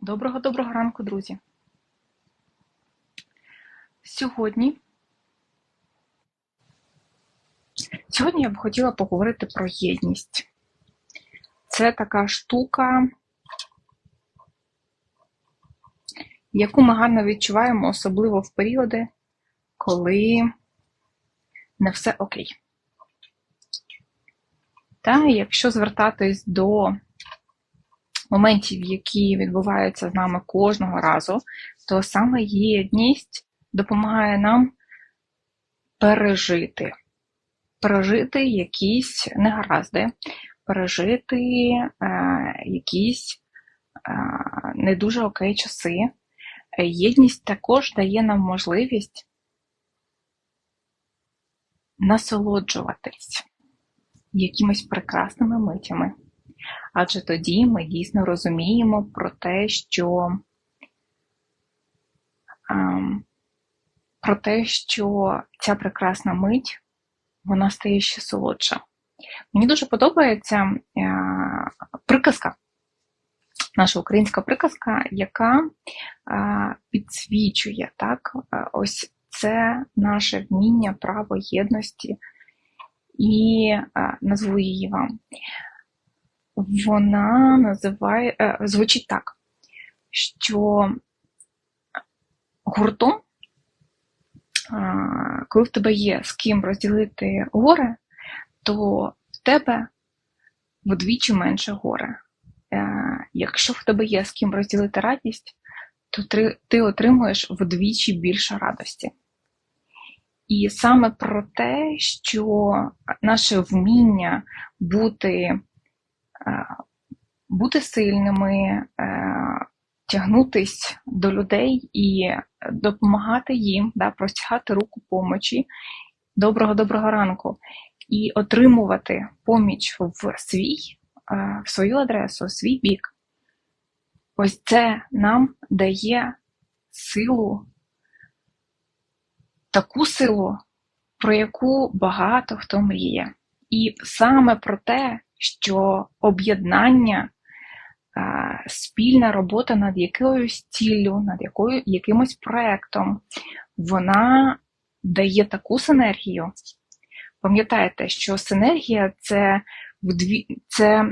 Доброго доброго ранку, друзі. Сьогодні Сьогодні я б хотіла поговорити про єдність. Це така штука, яку ми гарно відчуваємо, особливо в періоди, коли не все окей. Та якщо звертатись до моментів, які відбуваються з нами кожного разу, то саме єдність допомагає нам пережити, пережити якісь негаразди, пережити е, якісь е, не дуже окей часи. Єдність також дає нам можливість насолоджуватись якимись прекрасними митями. Адже тоді ми дійсно розуміємо про те, що ем, про те, що ця прекрасна мить вона стає ще солодша. Мені дуже подобається е, приказка, наша українська приказка, яка е, підсвічує так, е, ось це наше вміння, право єдності, і назву її вам вона називає, е, звучить так, що гуртом, коли в тебе є з ким розділити горе, то в тебе вдвічі менше горе. Е, якщо в тебе є з ким розділити радість, то ти отримуєш вдвічі більше радості. І саме про те, що наше вміння бути бути сильними, е, тягнутись до людей і допомагати їм, да, простягати руку помочі. Доброго доброго ранку. І отримувати поміч в свій, е, в свою адресу, в свій бік. Ось це нам дає силу, таку силу, про яку багато хто мріє. І саме про те, що об'єднання, спільна робота над якоюсь ціллю, над якою, якимось проєктом, вона дає таку синергію. Пам'ятаєте, що синергія це в дві, це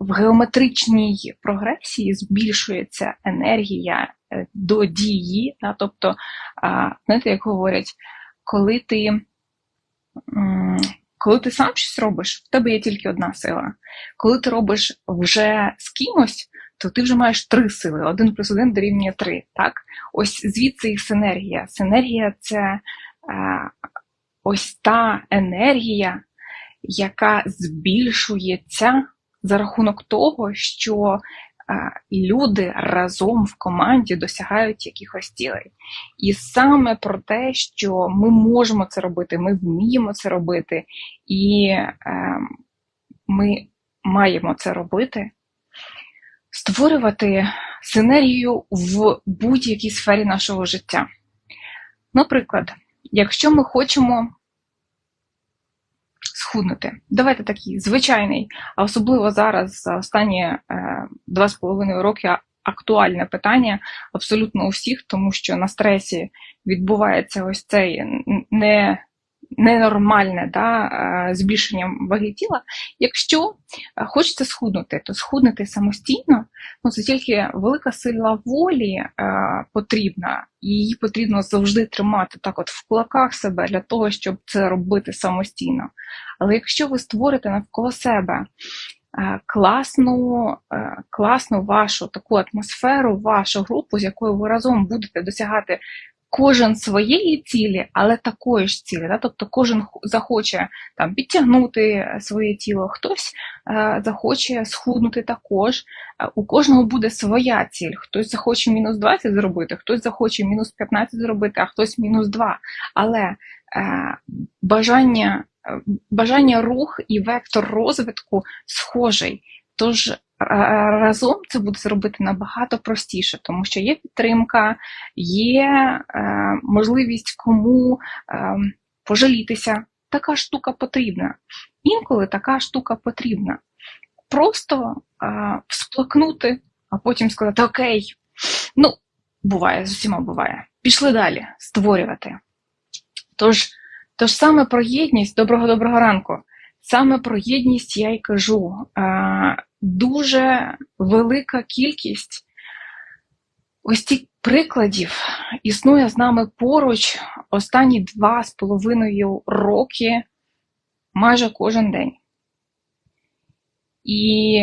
в геометричній прогресії збільшується енергія е, до дії. Да? Тобто, знаєте, як говорять, коли ти коли ти сам щось робиш, в тебе є тільки одна сила. Коли ти робиш вже з кимось, то ти вже маєш три сили. Один плюс один дорівнює три. Так? Ось звідси їх синергія. Синергія це е, ось та енергія, яка збільшується за рахунок того, що люди разом в команді досягають якихось цілей. І саме про те, що ми можемо це робити, ми вміємо це робити, і е, ми маємо це робити, створювати синергію в будь-якій сфері нашого життя. Наприклад, якщо ми хочемо схуднути. Давайте такий звичайний, а особливо зараз за останні е, два з половиною роки актуальне питання абсолютно у всіх, тому що на стресі відбувається ось цей не ненормальне да, е, збільшення ваги тіла. Якщо е, хочеться схуднути, то схуднути самостійно, ну це тільки велика сила волі е, потрібна, і її потрібно завжди тримати так, от в кулаках себе для того, щоб це робити самостійно. Але якщо ви створите навколо себе е, класну, класну вашу таку атмосферу, вашу групу, з якою ви разом будете досягати кожен своєї цілі, але такої ж цілі. Да? Тобто кожен захоче там підтягнути своє тіло, хтось е, захоче схуднути також. Е, у кожного буде своя ціль. Хтось захоче мінус 20 зробити, хтось захоче мінус 15 зробити, а хтось мінус 2. Але е, бажання, е, бажання рух і вектор розвитку схожий. Тож разом це буде зробити набагато простіше, тому що є підтримка, є е, можливість кому е, пожалітися. Така штука потрібна. Інколи така штука потрібна. Просто е, всплакнути, а потім сказати: Окей, Ну, буває, з усіма буває. Пішли далі створювати. Тож, тож саме про єдність, доброго доброго ранку. Саме про єдність я й кажу. Дуже велика кількість ось цих прикладів існує з нами поруч останні два з половиною роки майже кожен день. І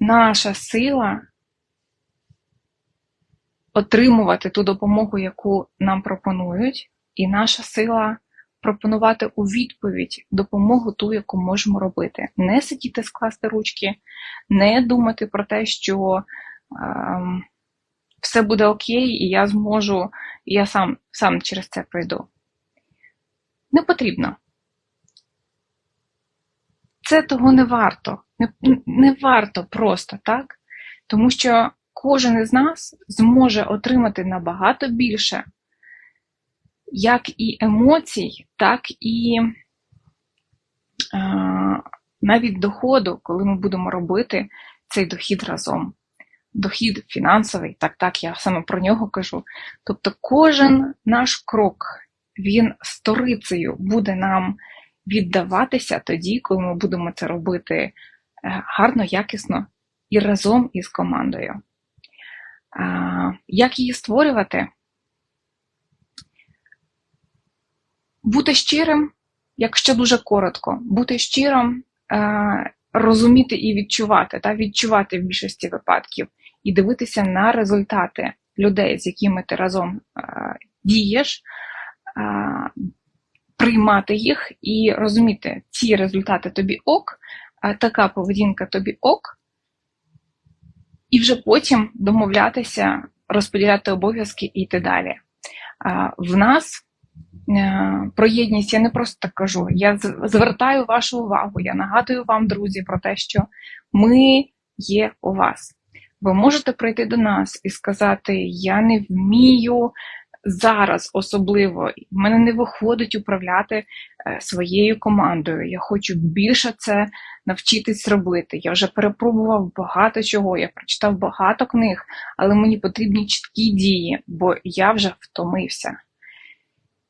наша сила отримувати ту допомогу, яку нам пропонують, і наша сила пропонувати у відповідь допомогу ту, яку можемо робити. Не сидіти, скласти ручки, не думати про те, що е, все буде окей, і я зможу, і я сам, сам через це пройду. Не потрібно. Це того не варто. Не, не варто просто, так? Тому що кожен із нас зможе отримати набагато більше як і емоцій, так і е, навіть доходу, коли ми будемо робити цей дохід разом. Дохід фінансовий, так, так, я саме про нього кажу. Тобто кожен наш крок, він сторицею буде нам віддаватися тоді, коли ми будемо це робити е, гарно, якісно і разом із командою. Як її створювати? Бути щирим, якщо дуже коротко, бути щирим, е, розуміти і відчувати, та відчувати в більшості випадків, і дивитися на результати людей, з якими ти разом е, дієш, е, приймати їх і розуміти, ці результати тобі ок, така поведінка тобі ок, і вже потім домовлятися, розподіляти обов'язки і йти далі. В нас про єдність я не просто так кажу. Я звертаю вашу увагу. Я нагадую вам, друзі, про те, що ми є у вас. Ви можете прийти до нас і сказати: Я не вмію зараз особливо, в мене не виходить управляти е, своєю командою. Я хочу більше це навчитись робити. Я вже перепробував багато чого, я прочитав багато книг, але мені потрібні чіткі дії, бо я вже втомився.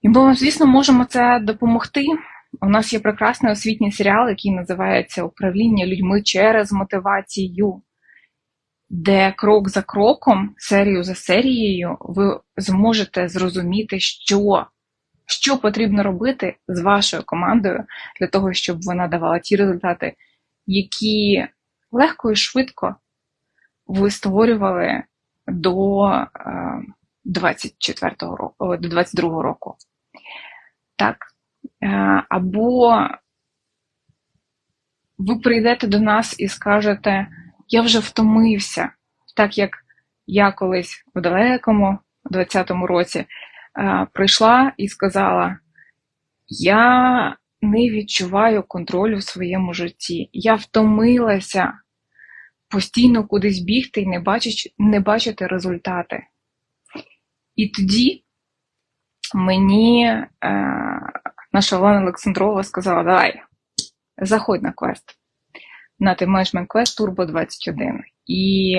І ми, звісно, можемо це допомогти. У нас є прекрасний освітній серіал, який називається Управління людьми через мотивацію, де крок за кроком, серію за серією, ви зможете зрозуміти, що що потрібно робити з вашою командою для того, щоб вона давала ті результати, які легко і швидко ви створювали до 24 року, до 22 року. Так. Е, або ви прийдете до нас і скажете, я вже втомився, так як я колись в далекому, 20-му році, е, прийшла і сказала: Я не відчуваю контролю в своєму житті. Я втомилася постійно кудись бігти і не бачити, не бачити результати. І тоді мені е, наша Олена Олександрова сказала: давай, заходь на квест. На тим менеджмент квест Turbo 21. І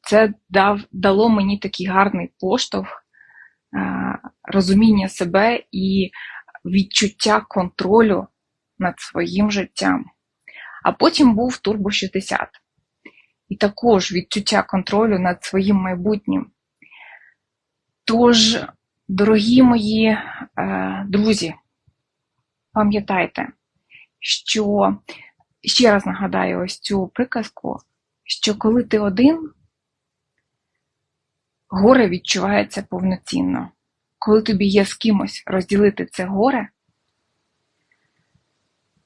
це дав, дало мені такий гарний поштовх, е, розуміння себе і відчуття контролю над своїм життям. А потім був Turbo 60. І також відчуття контролю над своїм майбутнім. Тож Дорогі мої е, друзі, пам'ятайте, що ще раз нагадаю ось цю приказку, що коли ти один, горе відчувається повноцінно. Коли тобі є з кимось розділити це горе,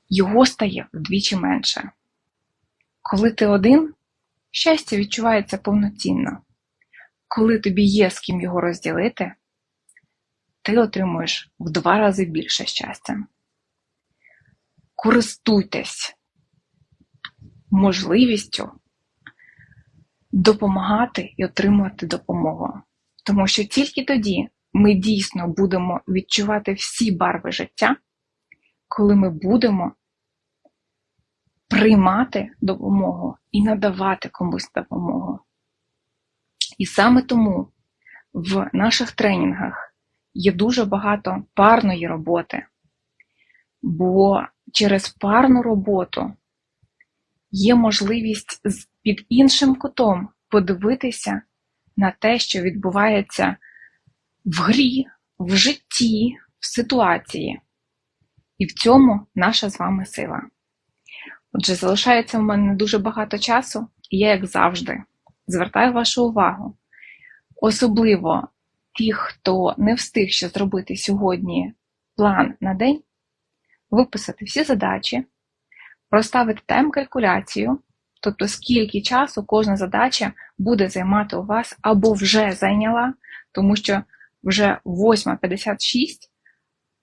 його стає вдвічі менше. Коли ти один, щастя відчувається повноцінно. Коли тобі є з ким його розділити, ти отримуєш в два рази більше щастя. Користуйтесь можливістю допомагати і отримувати допомогу. Тому що тільки тоді ми дійсно будемо відчувати всі барви життя, коли ми будемо приймати допомогу і надавати комусь допомогу. І саме тому в наших тренінгах є дуже багато парної роботи, бо через парну роботу є можливість під іншим кутом подивитися на те, що відбувається в грі, в житті, в ситуації. І в цьому наша з вами сила. Отже, залишається в мене дуже багато часу, і я, як завжди, звертаю вашу увагу, особливо тих, хто не встиг ще зробити сьогодні план на день, виписати всі задачі, проставити тайм-калькуляцію, тобто скільки часу кожна задача буде займати у вас або вже зайняла, тому що вже 8.56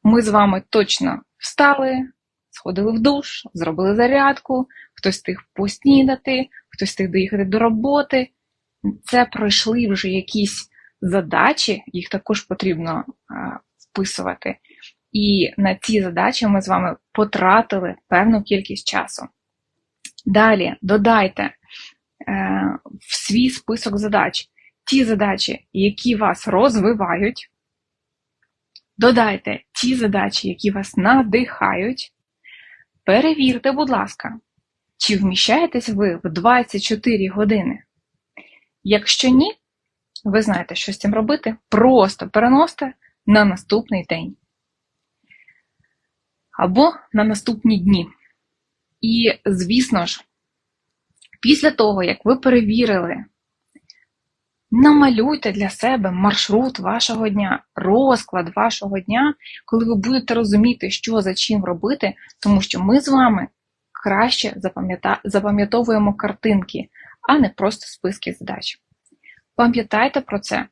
ми з вами точно встали, сходили в душ, зробили зарядку, хтось встиг поснідати, хтось встиг доїхати до роботи. Це пройшли вже якісь задачі, їх також потрібно вписувати. І на ці задачі ми з вами потратили певну кількість часу. Далі додайте е, в свій список задач ті задачі, які вас розвивають. Додайте ті задачі, які вас надихають. Перевірте, будь ласка, чи вміщаєтесь ви в 24 години. Якщо ні, ви знаєте, що з цим робити, просто переносите на наступний день. Або на наступні дні. І, звісно ж, після того, як ви перевірили, намалюйте для себе маршрут вашого дня, розклад вашого дня, коли ви будете розуміти, що за чим робити, тому що ми з вами краще запам'ятовуємо картинки, а не просто списки задач. Пам'ятайте про це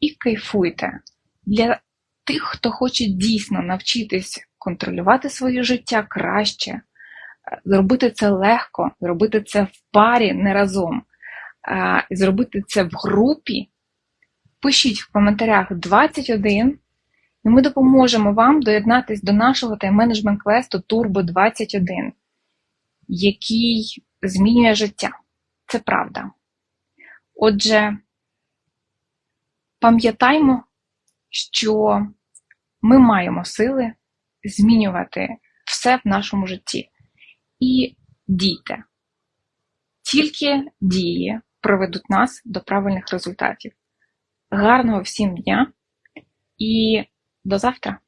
і кайфуйте. Для тих, хто хоче дійсно навчитись контролювати своє життя краще, е, зробити це легко, зробити це в парі не разом, е, зробити це в групі, пишіть в коментарях 21, і ми допоможемо вам доєднатись до нашого тайм-менеджмент квесту Turbo 21, який змінює життя. Це правда. Отже, пам'ятаймо, що ми маємо сили змінювати все в нашому житті. І дійте. Тільки дії проведуть нас до правильних результатів. Гарного всім дня і до завтра!